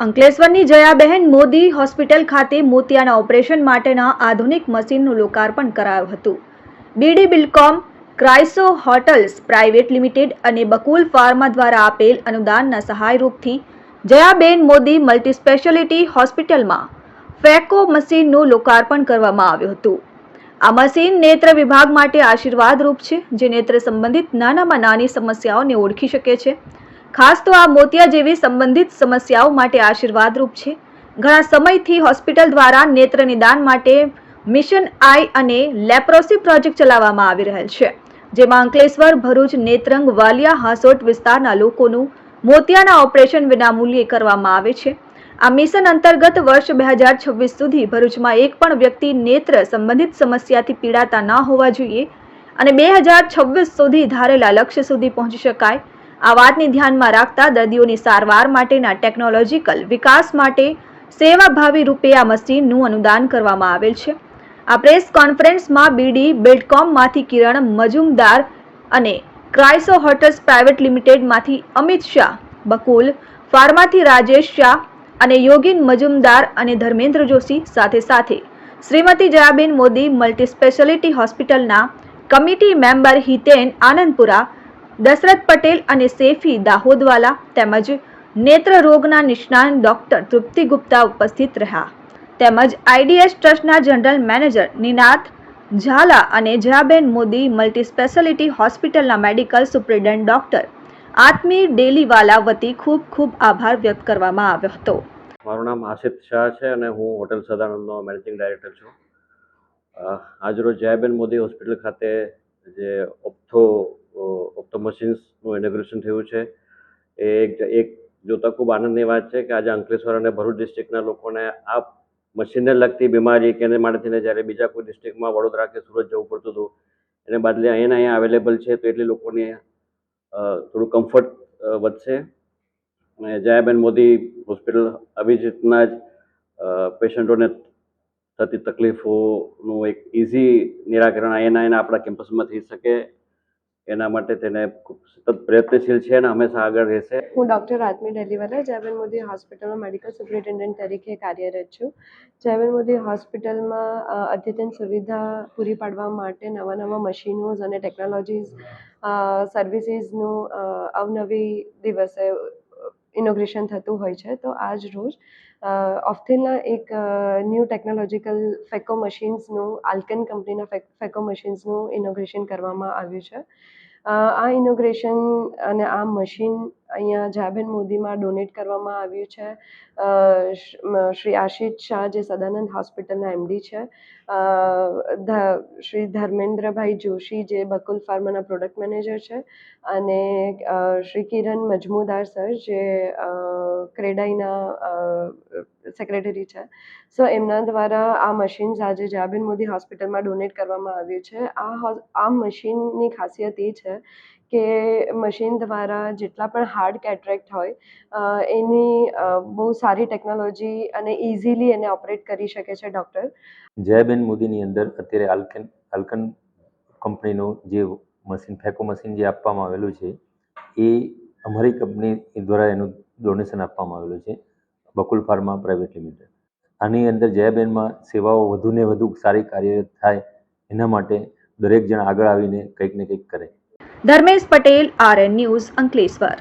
અંકલેશ્વરની Jayaben Modi hospital ખાતે મોતિયાના operation માટેના આધુનિક મશીનનું લોકાર્પણ કરાયું હતું. BD Bilcom Cryso hotels private limited અને બકુલ ફાર્મા દ્વારા આપેલ અનુદાનના સહાયરૂપથી જયાબેન મોદી મલ્ટી સ્પેશિયાલિટી હોસ્પિટલમાં ફેકો મશીનનું લોકાર્પણ કરવામાં આવ્યું હતું. આ મશીન નેત્ર વિભાગ માટે આશીર્વાદરૂપ છે, જે નેત્ર સંબંધિત નાનામાં નાની સમસ્યાઓને ઓળખી શકે છે. ખાસ તો આ મોતિયા જેવી સંબંધિત સમસ્યાઓ માટે આશીર્વાદરૂપ છે. ઘણા સમયથી હોસ્પિટલ દ્વારા નેત્ર નિદાન માટે મિશન આઈ અને લેપ્રોસી પ્રોજેક્ટ ચલાવવામાં આવી રહેલ છે, જેમાં અંકલેશ્વર, ભરૂચ, નેત્રંગ, વાલિયા, હાસોટ વિસ્તારના લોકોનું મોતિયાના ઓપરેશન વિનામૂલ્યે કરવામાં આવે છે. આ મિશન અંતર્ગત વર્ષ બે હજાર છવ્વીસ સુધી ભરૂચમાં એક પણ વ્યક્તિ નેત્ર સંબંધિત સમસ્યાથી પીડાતા ન હોવા જોઈએ અને બે હજાર છવ્વીસ સુધી ધારેલા લક્ષ્ય સુધી પહોંચી શકાય આ વાતને ધ્યાનમાં રાખતા દર્દીઓની સારવાર માટેના ટેકનોલોજીકલ વિકાસ માટે સેવાભાવી રૂપે આ મશીનનું અનુદાન કરવામાં આવેલ છે. આ પ્રેસ કોન્ફરન્સમાં બીડી, બિલ્ડકોમમાંથી કિરણ, મજુમદાર અને ક્રાઇસો હોટલ્સ પ્રાઇવેટ લિમિટેડમાંથી અમિત શાહ, બકુલ, ફાર્માથી રાજેશ શાહ અને યોગીન મજુમદાર અને ધર્મેન્દ્ર જોશી સાથે સાથે શ્રીમતી જયાબેન મોદી મલ્ટી સ્પેશિયાલિટી હોસ્પિટલના કમિટી મેમ્બર હિતેન આનંદપુરા દશરથ પટેલ અને સેફી દાહોદવાલા તેમજ નેત્ર રોગના નિષ્ણાત ડોક્ટર તૃપ્તિ ગુપ્તા ઉપસ્થિત રહ્યા. તેમજ આઈડીએસ ટ્રસ્ટના જનરલ મેનેજર નિનાથ ઝાલા અને જયાબેન મોદી મલ્ટી સ્પેશિયાલિટી હોસ્પિટલના medical superintendent doctor Atmi Deliwala વતી ખૂબ ખૂબ આભાર વ્યક્ત કરવામાં આવ્યો હતો. મારું નામ આશિત શાહ છે અને હું હોટેલ સદાનંદનો મેનેજિંગ ડાયરેક્ટર છું. આજરોજ જયાબેન મોદી હોસ્પિટલ ખાતે જે ઓપ્થો ઓપ્થો મશીન્સનું ઇનોગ્રેશન થયું છે. એ એક જોતાં ખૂબ આનંદની વાત છે કે આજે અંકલેશ્વર અને ભરૂચ ડિસ્ટ્રિક્ટના લોકોને આ મશીનને લગતી બીમારી કે એને માટે જ્યારે બીજા કોઈ ડિસ્ટ્રિક્ટમાં વડોદરા કે સુરત જવું પડતું હતું, એને બદલે અહીંયા અહીંયા અવેલેબલ છે, તો એટલી લોકોને થોડું કમ્ફર્ટ વધશે. અને જયાબેન મોદી હોસ્પિટલ આવી જ પેશન્ટોને થતી તકલીફોનું એક ઇઝી નિરાકરણ એના એના આપણા કેમ્પસમાં થઈ શકે. એના માટે તેને સતત પ્રયત્નશીલ છે અને હંમેશા આગળ રહેશે. હું ડૉક્ટર આત્મી ડેલીવાલા જયબેન મોદી હોસ્પિટલમાં મેડિકલ સુપરિન્ટેન્ડન્ટ તરીકે કાર્યરત છું. જયબેન મોદી હોસ્પિટલમાં અદ્યતન સુવિધા પૂરી પાડવા માટે નવા નવા મશીનોઝ અને ટેકનોલોજીસ સર્વિસીસનું અવનવી દિવસે ઇનોગ્રેશન થતું હોય છે, તો આજ રોજ ઓફથેલના એક ન્યૂ ટેકનોલોજીકલ ફેકો મશીન્સનું આલ્કન કંપનીના ફેકો મશીન્સનું ઇનોગ્રેશન કરવામાં આવ્યું છે. આ ઇનોગ્રેશન અને આ મશીન અહીંયા જાબેન મોદીમાં ડોનેટ કરવામાં આવ્યું છે. શ્રી આશિષ શાહ જે સદાનંદ હોસ્પિટલના એમડી છે. શ્રી ધર્મેન્દ્રભાઈ જોશી જે બકુલ ફાર્માના પ્રોડક્ટ મેનેજર છે અને શ્રી કિરણ મજમુદાર સર જે ક્રેડાઈના સેક્રેટરી છે. સો એમના દ્વારા આ મશીન્સ આજે જયાબેન મોદી હોસ્પિટલમાં ડોનેટ કરવામાં આવ્યું છે. આ આ મશીનની ખાસિયત એ છે કે મશીન દ્વારા જેટલા પણ હાર્ડ કેટરેક્ટ હોય એની બહુ સારી ટેકનોલોજી અને ઇઝીલી એને ઓપરેટ કરી શકે છે ડૉક્ટર જયાબેન મોદીની અંદર અત્યારે આલ્કન આલ્કન કંપનીનું જે મશીન ફેકો મશીન જે આપવામાં આવેલું છે, એ અમારી કંપની દ્વારા એનું ડોનેશન આપવામાં આવેલું છે. Bakul pharma private limited. આની અંદર જયાબેનમાં સેવાઓ વધુને વધુ સારી કાર્યરત થાય એના માટે દરેક જણ આગળ આવીને કંઈક ને કંઈક કરે. Dharmesh Patel, RN news Ankleshwar.